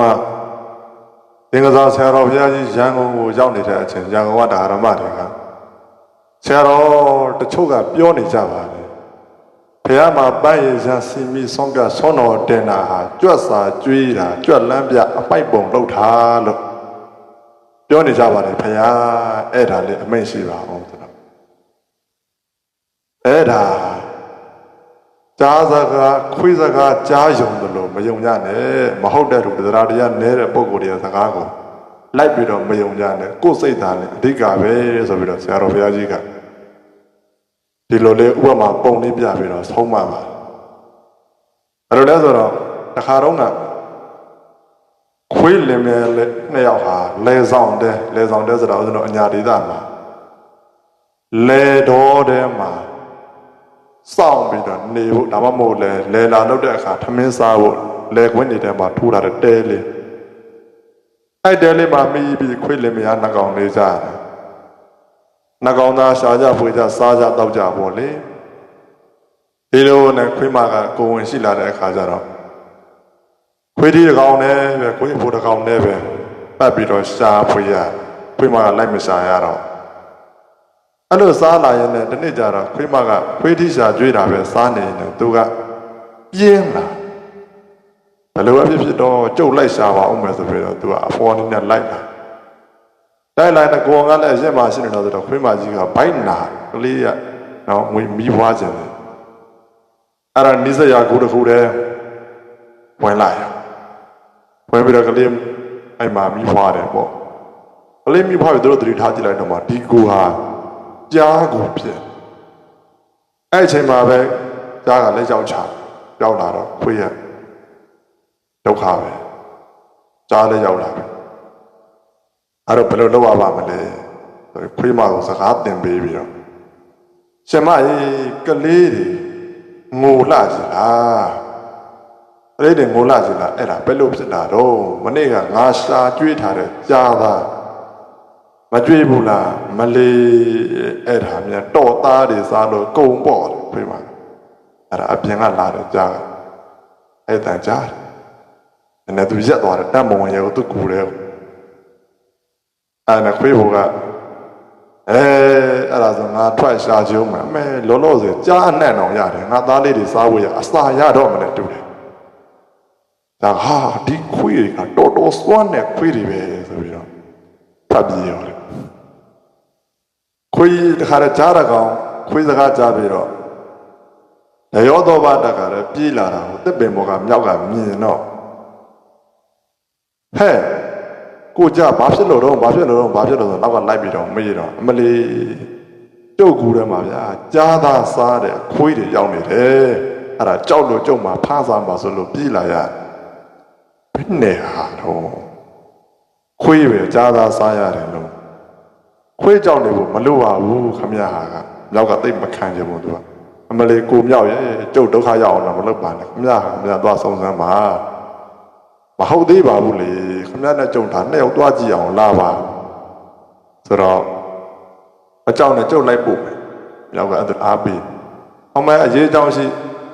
ကသင်္ကစားဆရာတော်ဘုရားကြီးရန်ကုန်ကိုရောက်နေတဲ့အချိန်ရန်ကုန်ကဒါရမတွေကဆရာတော်တချို့ကပြောနေကြပါတယ်ဘုရားမှာပန်းရည်စံစီမီဆုံးကဆွမ်းတော်တင်တာဟာကြွက်စာကျွေးတာကြွက်လန်းပြအပိုက်ပုံလောက်တာလို့ပြောနေကြပါတယ်ဘုရားအဲ့ဒါလေးအမိန့်ရှိပါအောင်ဆိုတော့အဲ့ဒါ ကြားစကားခွေးစကားကြားယုံတယ်လို့မယုံကြနဲ့မဟုတ်တဲ့သူတရားတရားနဲတဲ့ပုံကိုယ်ရဲ့စကားကိုလိုက်ပြီးတော့မယုံကြနဲ့ကိုယ်စိတ်သားနဲ့အဓိကပဲဆိုပြီးတော့ဆရာတော်ဘုရားကြီးကဒီလိုလေးဥပမာပုံလေးပြပြီးတော့ဆုံးမပါအဲ့လိုလဲဆိုတော့တစ်ခါတော့ကခွေးလင်မြဲလေးနှစ်ယောက်ဟာလဲဆောင်တဲ့လဲဆောင်တဲ့ဆိုတော့ကျွန်တော်အညာဒေသမှာလဲတော်တဲ့မှာ စောင့်ပြီးတော့နေဖို့ဒါမှမဟုတ်လဲလဲလာလောက်တဲ့အခါထမင်းစားဖို့လဲခွင်းနေတဲ့မှာထိုးထားတဲ့တဲလေးအဲ့တဲလေးမှာမိပြီးခွေးလင်မြဲနှကောင်လေးစားတယ်နှကောင်သားရှာကြဖွေကြစားကြတောက်ကြပေါ့လေဒီလိုနဲ့ခွေးမကကိုဝင်ရှိလာတဲ့အခါကျတော့ခွေးဒီတစ်ကောင်နဲ့ပဲခွေးဖို့တစ်ကောင်နဲ့ပဲပတ်ပြီးတော့ရှာဖွေရခွေးမကလိုက်မရှာရတော့ အဲ့လိုစားလာရင်လည်းဒီနေ့ကျတော့ခွေးမကခွေးဒီရှာကျွေးတာပဲစားနေတယ်သူကပြင်းလာဘယ်လိုအဖြစ်ဖြစ်တော့ကြုတ်လိုက်ရှာပါအောင်မယ်ဆိုပြီးတော့သူကအဖော်နေနဲ့လိုက်လာလိုက်လိုက်တော့ကိုယ်ကလည်းရက်မှရှိနေတော့ဆိုတော့ခွေးမကြီးကဘိုက်နာကလေးကနော်ငွေမီးပွားခြင်းတယ်အဲ့ဒါနိစ္စရာကိုတစ်ခုတည်းဝင်လာရဝင်ပြီးတော့ကလေးအဲ့မှာမီးပွားတယ်ပေါ့ကလေးမီးပွားပြီးသူတို့သတိထားကြည့်လိုက်တော့မှဒီကူဟာ ကြားကိုဖြစ်အဲ့အချိန်မှာပဲကြားကလက်ရောက်ချရောက်လာတော့ခွေးရဒုက္ခပဲကြားလည်းရောက်လာပြီအဲ့တော့ဘယ်လိုလုပ်ရပါမလဲဆိုခွေးမကိုစကားတင်ပေးပြီးတော့ရှင်မကြီးကလေးတွေငိုလှစီလားကလေးတွေငိုလှစီလားအဲ့ဒါဘယ်လိုဖြစ်တာတော့မနေ့ကငါရှာကြွေးထားတဲ့ကြားသား မကြွေးဘူးလားမလေးအဲ့ဒါမြန်တော့သားတွေစားလို့ကုံပေါ့တယ်ခွေးမအဲ့ဒါအပြင်ကလာတဲ့ကြားကအဲ့တန်ကြားတယ်နည်းနည်းသူရက်သွားတယ်တတ်မဝင်ရဘူးသူကူတယ်အဲ့ဒါခွေးဘုကအဲအဲ့ဒါဆိုငါထွက်ရှာကြုံမယ်အမေလောလောဆယ်ကြားအနှံ့အောင်ရတယ်ငါသားလေးတွေစားဖို့ရအစာရတော့မလဲတူတယ်ဒါဟာဒီခွေးတွေကတော်တော်စွမ်းတဲ့ခွေးတွေပဲဆိုပြီးတော့ဖတ်ပြီးရတယ် ခွေးတခါတည်းကြားရကောင်ခွေးစကားကြားပြီးတော့ရောတော်ဘာတခါတည်းပြေးလာတာကိုတစ်ပင်ဘောကမြောက်ကမြင်တော့ဟဲ့ကိုကြဘာဖြစ်လို့တော့ဘာဖြစ်လို့တော့ဘာဖြစ်လို့ဆိုနောက်ကလိုက်ပြီးတော့မေးတော့အမလီကျုပ်ကူထဲမှာဗျာကြားသားစားတဲ့ခွေးတွေရောက်နေတယ်အဲ့ဒါကြောက်လို့ကြုံမှာဖားစားမှာဆိုလို့ပြေးလာရဘယ်နဲ့ဟာတော့ခွေးပဲကြားသားစားရတယ်လို့ ခွေးကြောက်နေဖို့မလိုပါဘူးခမရဟာကမြောက်ကတိတ်မခံချင်ဘူးသူကအမလီကိုမြောက်ရဲ့ကျုပ်ဒုက္ခရောက်အောင်တော့မလုပ်ပါနဲ့ခမရဟာခမရသွားဆုံးစမ်းပါမဟုတ်သေးပါဘူးလေခမရနဲ့ကြုံတာနှစ်ယောက်သွားကြည့်အောင်လာပါဆိုတော့အကြောင်းနဲ့ကြုတ်လိုက်ပို့မယ်မြောက်ကအဲ့ဒါအားပေးအောင်မအရေးအကြောင်းရှိ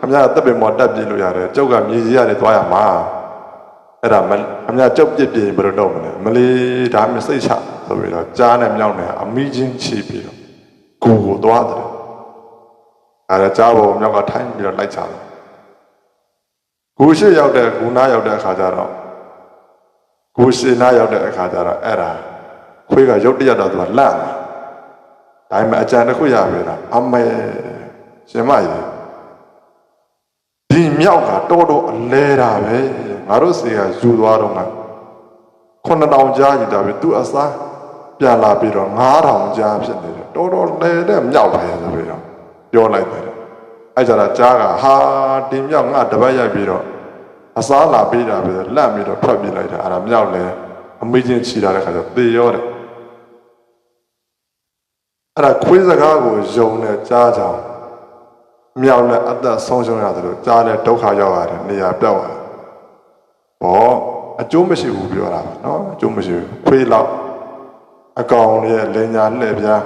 ခမရတပ်ပင်မော်တက်ပြေးလို့ရတယ်ကျုပ်ကမြေကြီးရတယ်သွားရမှာ အဲ့ဒါခမရကျုပ်ပြစ်ပြေးဘယ်လိုတော့မလဲမလီဒါမှစိတ်ချဆိုပြီးတော့ကြားနဲ့မြောက်နဲ့အမိချင်းချီပြီးတော့ကိုကိုသွားတယ်အဲ့ဒါကြားပေါ်မြောက်ကထိုင်းပြီးတော့လိုက်ချတယ်ကိုရှိရောက်တဲ့ဂုနာရောက်တဲ့အခါကျတော့ကိုရှိနာရောက်တဲ့အခါကျတော့အဲ့ဒါခွေးကရုတ်တရက်တော့သူကလန့်တယ်ဒါပေမဲ့အကြံတစ်ခုရပြီလားအမေရှင်မကြီး ဒီမြောက်ကတော်တော်အလဲတာပဲငါတို့စီကယူသွားတော့ငါ9000ကြားယူတာပဲသူအစားပြန်လာပြီးတော့9000ကြားဖြစ်နေတယ်တော်တော်လဲတဲ့မြောက်ပဲဆိုပြီးတော့ပြောလိုက်တယ်အဲ့ကြတာကြားကဟာဒီမြောက်ငါတပတ်ရိုက်ပြီးတော့အစားလာပေးတာပဲလန့်ပြီးတော့ထွက်ပြေးလိုက်တာအဲ့ဒါမြောက်လဲအမေချင်းချီလာတဲ့ခါကျသေရောတယ်အဲ့ဒါခွေးစကားကိုယုံနဲ့ကြားကြအောင် မြောက်နဲ့အသက်ဆုံးရှုံးရတယ်လို့ကြားတဲ့ဒုက္ခရောက်ရတယ်နေရာပြောက်ရတယ်ဘောအကျိုးမရှိဘူးပြောတာပါနော်အကျိုးမရှိဘူးခွေးလောက်အကောင်ရဲ့လင်ညာလှည့်ပြား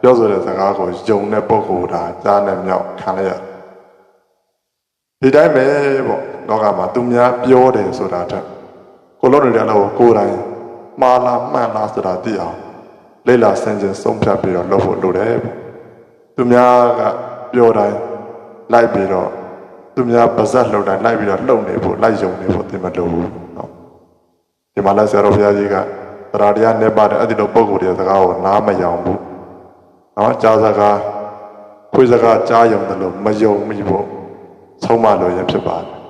ပြောဆိုတဲ့စကားကိုယုံတဲ့ပုဂ္ဂိုလ်ဒါကြားနဲ့မြောက်ခံလိုက်ရဒီတိုင်းပဲပေါ့လောကမှာသူများပြောတယ်ဆိုတာထက်ကိုလုံးနေတဲ့အလုပ်ကိုကိုယ်တိုင်မှားလားမှန်လားဆိုတာသိအောင်လေ့လာဆင်ခြင်ဆုံးဖြတ်ပြီးတော့လုပ်ဖို့လိုတယ်ပေါ့သူများကပြောတိုင်း လိုက်ပြီးတော့သူများပါဇက်လှုပ်တိုင်းလိုက်ပြီးတော့လှုပ်နေဖို့လိုက်ယုံနေဖို့သိမလို့ဘူးနော်ဒီမှာလဲဆရာတော်ဘုရားကြီးကတရားတရားနဲ့ပါတယ်အဲ့ဒီလိုပုံကိုယ်တွေစကားကိုနားမယောင်ဘူးနော်ကြားစကားခွေးစကားကြားယုံတယ်လို့မယုံမိဖို့ဆုံးမလို့ရင်ဖြစ်ပါတယ်